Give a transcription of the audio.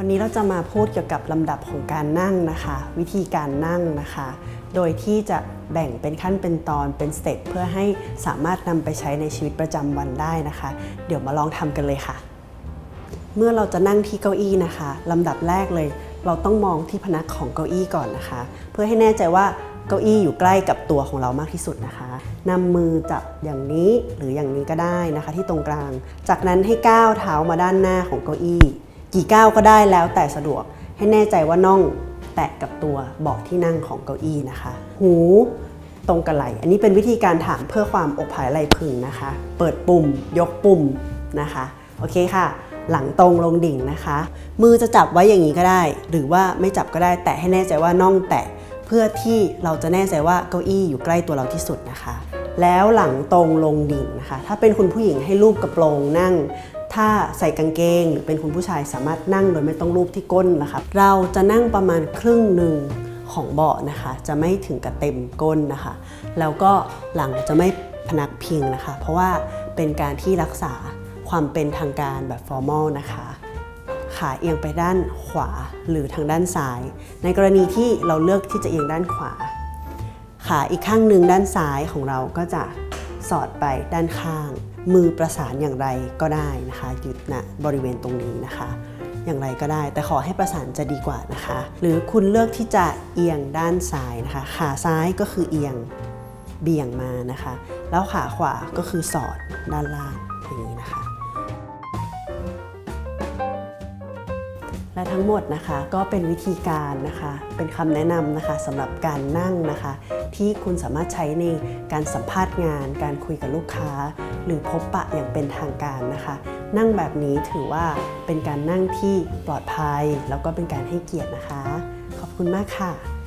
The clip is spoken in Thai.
วันนี้เราจะมาพูดเกี่ยวกับลำดับของการนั่งนะคะ วิธีการนั่งนะคะ โดยที่จะแบ่งเป็นขั้นเป็นตอนเป็นสเต็ปเพื่อให้สามารถนำไปใช้ในชีวิตประจำวันได้นะคะ เดี๋ยวมาลองทำกันเลยค่ะ เมื่อเราจะนั่งที่เก้าอี้นะคะลำดับแรกเลย เราต้องมองที่พนักของเก้าอี้ก่อนนะคะ เพื่อให้แน่ใจว่าเก้าอี้อยู่ใกล้กับตัวของเรามากที่สุดนะคะนำมือจับอย่างนี้หรืออย่างนี้ก็ได้นะคะ ที่ตรงกลาง จากนั้นให้ก้าวเท้ามาด้านหน้าของเก้าอี้ กี่ก้าวก็ได้แล้วแต่สะดวก ให้แน่ใจว่าน่องแตะกับตัวเบาะที่นั่งของเก้าอี้นะคะ หูตรงกับไหล อันนี้เป็นวิธีการถามเพื่อความอกผายไหลพึงนะคะ เปิดปุ่ม ยกปุ่มนะคะ โอเคค่ะ หลังตรงลงดิ่งนะคะ มือจะจับไว้อย่างนี้ก็ได้ หรือว่าไม่จับก็ได้ แต่ให้แน่ใจว่าน่องแตะ เพื่อที่เราจะแน่ใจว่าเก้าอี้อยู่ใกล้ตัวเราที่สุดนะคะ แล้วหลังตรงลงดิ่งนะคะ ถ้าเป็นคุณผู้หญิงให้รูปกระโปรงนั่ง ถ้าใส่กางเกง หรือเป็นคุณผู้ชายสามารถนั่งโดยไม่ต้องรูปที่ก้นนะคะเราจะนั่งประมาณครึ่งหนึ่งของเบาะนะคะ จะไม่ถึงกับเต็มก้นนะคะ แล้วก็หลังจะไม่พนักพิงนะคะ เพราะว่าเป็นการที่รักษาความเป็นทางการแบบฟอร์มอลนะคะขาเอียงไปด้านขวาหรือทางด้านซ้าย ในกรณีที่เราเลือกที่จะเอียงด้านขวา ขาอีกข้างหนึ่งด้านซ้ายของเราก็จะสอดไปด้านข้าง มือประสานอย่างไรก็ได้นะคะยู่ณบริเวณตรงนี้นะคะ อย่างไรก็ได้ แต่ขอให้ประสานจะดีกว่านะคะ หรือคุณเลือกที่จะเอียงด้านซ้ายนะคะ ขาซ้ายก็คือเอียงเบี่ยงมานะคะ แล้วขาขวาก็คือสอดด้านล่างอย่างนี้นะคะ และทั้งหมดนะคะก็เป็นวิธีการนะคะ เป็นคำแนะนำนะคะสำหรับการนั่งนะคะ ที่คุณสามารถใช้ในการสัมภาษณ์งาน การคุยกับลูกค้า หรือพบปะอย่างเป็นทางการนะคะ นั่งแบบนี้ถือว่าเป็นการนั่งที่ปลอดภัย แล้วก็เป็นการให้เกียรตินะคะ ขอบคุณมากค่ะ